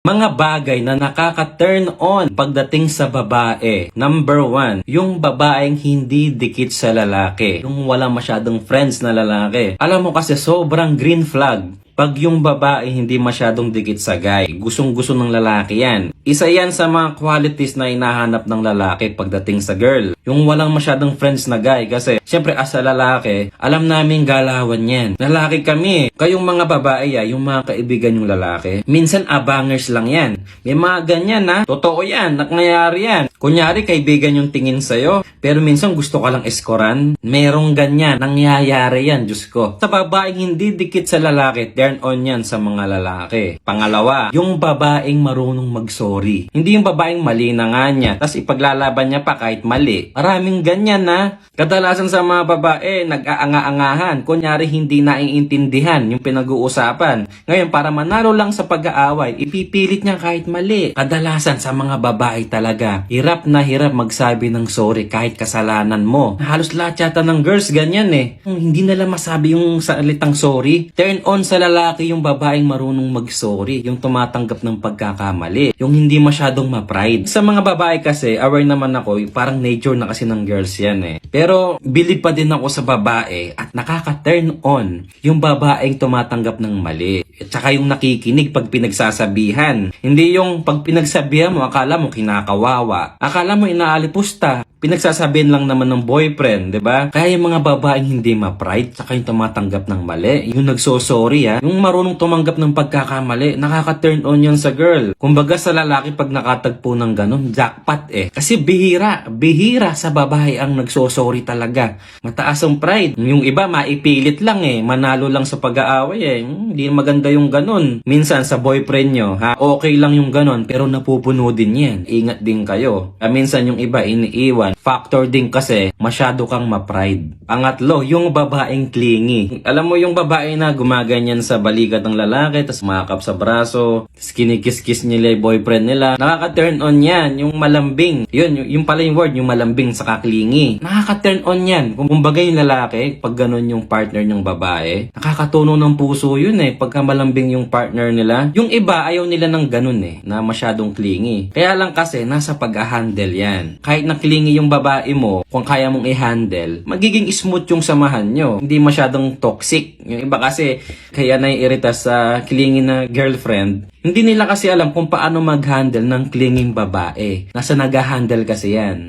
Mga bagay na nakaka-turn on pagdating sa babae. Number one, yung babaeng hindi dikit sa lalaki. Yung wala masyadong friends na lalaki. Alam mo kasi sobrang green flag. Pag yung babae hindi masyadong dikit sa guy, gustong-gusto ng lalaki yan. Isa yan sa mga qualities na hinahanap ng lalaki pagdating sa girl. Yung walang masyadong friends na guy kasi syempre as a lalaki, alam namin galawan yan. Lalaki kami. Kayong mga babae ah, yung mga kaibigan yung lalaki, minsan abangers lang yan. May mga ganyan na, totoo yan, nangyayari yan. Kunyari kaibigan yung tingin sa'yo, pero minsan gusto ka lang eskoran. Merong ganyan, nangyayari yan, Diyos ko. Sa babaeng hindi dikit sa lalaki, turn on yan sa mga lalaki. Pangalawa, yung babaeng marunong mag-sorry. Hindi yung babaeng mali na nga niya, tas ipaglalaban niya pa kahit mali. Maraming ganyan na. Kadalasan sa mga babae, nag-aanga-angahan. Kunyari hindi naiintindihan yung pinag-uusapan. Ngayon, para manalo lang sa pag-aaway, ipipilit niya kahit mali. Kadalasan sa mga babae talaga, hirap na hirap magsabi ng sorry kahit kasalanan mo. Halos lahat yata ng girls ganyan eh. Hindi nila masabi yung salitang sorry. Turn on sa lalaki yung babaeng marunong mag-sorry. Yung tumatanggap ng pagkakamali. Yung hindi masyadong ma-pride. Sa mga babae kasi, aware naman ako, parang nature na kasi ng girls yan eh. Pero, bilib pa din ako sa babae at nakaka-turn on yung babaeng tumatanggap ng mali. At saka yung nakikinig pag pinagsasabihan. Hindi yung pag pinagsabihan mo, akala mo kinakawawa. Akala mo inaalipusta. Pinagsasabihan lang naman ng boyfriend, 'di ba? Kaya yung mga babaeng hindi ma-pride, saka yung tumatanggap ng mali, yung nagso-sorry ah, yung marunong tumanggap ng pagkakamali, nakaka-turn on yun sa girl. Kumbaga sa lalaki pag nakatagpo ng ganun, jackpot eh. Kasi bihira, bihira sa babae ang nagso-sorry talaga. Mataas ang pride. Yung iba maipilit lang eh, manalo lang sa pag-aaway eh. Hmm, Hindi maganda yung ganun. Minsan sa boyfriend nyo, ha, okay lang yung ganun, pero napupuno din yan. Ingat din kayo. Ah, minsan yung iba iniiwan. Factor din kasi, masyado kang ma-pride. Pangatlo, yung babaeng clingy. Alam mo yung babae na gumaganyan sa balikat ng lalaki, tas makap sa braso, tas kinikis-kiss nila yung boyfriend nila. Nakaka-turn on yan, yung malambing. Yun, yung, pala yung word, yung malambing sa clingy. Nakaka-turn on yan. Kung kumbaga yung lalaki, pag ganun yung partner ng babae, nakakatuno ng puso yun eh, pagka malambing yung partner nila. Yung iba, ayaw nila ng ganun eh, na masyadong clingy. Kaya lang kasi, nasa pag-handle yan. Kahit na clingy yung babae mo, kung kaya mong i-handle, magiging smooth yung samahan nyo. Hindi masyadong toxic. Yung iba kasi, kaya naiirita sa clingy na girlfriend, hindi nila kasi alam kung paano mag-handle ng clinging babae. Nasa nag-handle kasi yan.